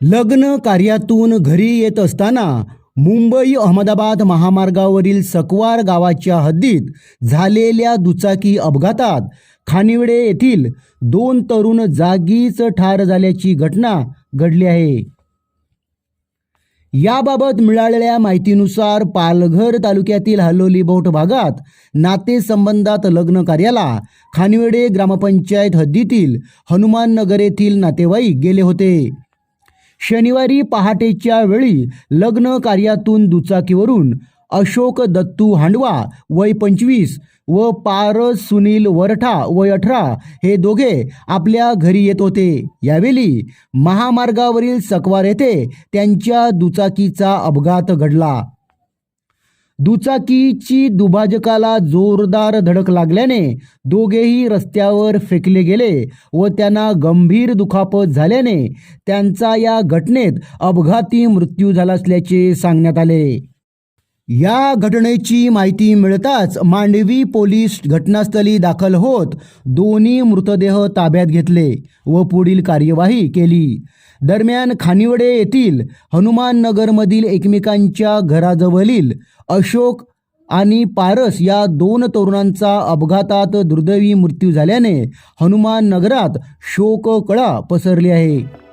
लग्न कार्यातून घरी येत असताना मुंबई अहमदाबाद महामार्गावरील सकवार गावाच्या हद्दीत झालेल्या दुचाकी अपघातात खानिवडे येथील दोन तरुण जागीच ठार झाल्याची घटना घडली आहे. याबाबत मिळालेल्या माहितीनुसार पालघर तालुक्यातील हल्लोली बोट भागात नातेसंबंधात लग्न कार्याला खानिवडे ग्रामपंचायत हद्दीतील हनुमाननगर येथील नातेवाईक गेले होते. शनिवारी पहाटेच्या वेळी लग्न कार्यातून दुचाकीवरून अशोक दत्तू हांडवा वय पंचवीस व पारस सुनील वरठा वय अठरा हे दोघे आपल्या घरी येत होते. यावेळी महामार्गावरील सकवार येथे त्यांच्या दुचाकीचा अपघात घडला. दुचाकीची दुभाजकाला जोरदार धडक लागल्याने दोघेही रस्त्यावर फेकले गेले व त्यांना गंभीर दुखापत झाल्याने त्यांचा या घटनेत अपघाती मृत्यू झाला असल्याचे सांगण्यात आले. या घटनेची माहिती मिळताच मांडवी पोलीस घटनास्थळी दाखल होत दोन्ही मृतदेह ताब्यात घेतले व पुढील कार्यवाही केली. दरम्यान खानिवडे येथील हनुमान नगरमधील एकमेकांच्या घराजवळील अशोक आणि पारस या दोन तरुणांचा अपघातात दुर्दैवी मृत्यू झाल्याने हनुमान नगरात शोककळा पसरली आहे.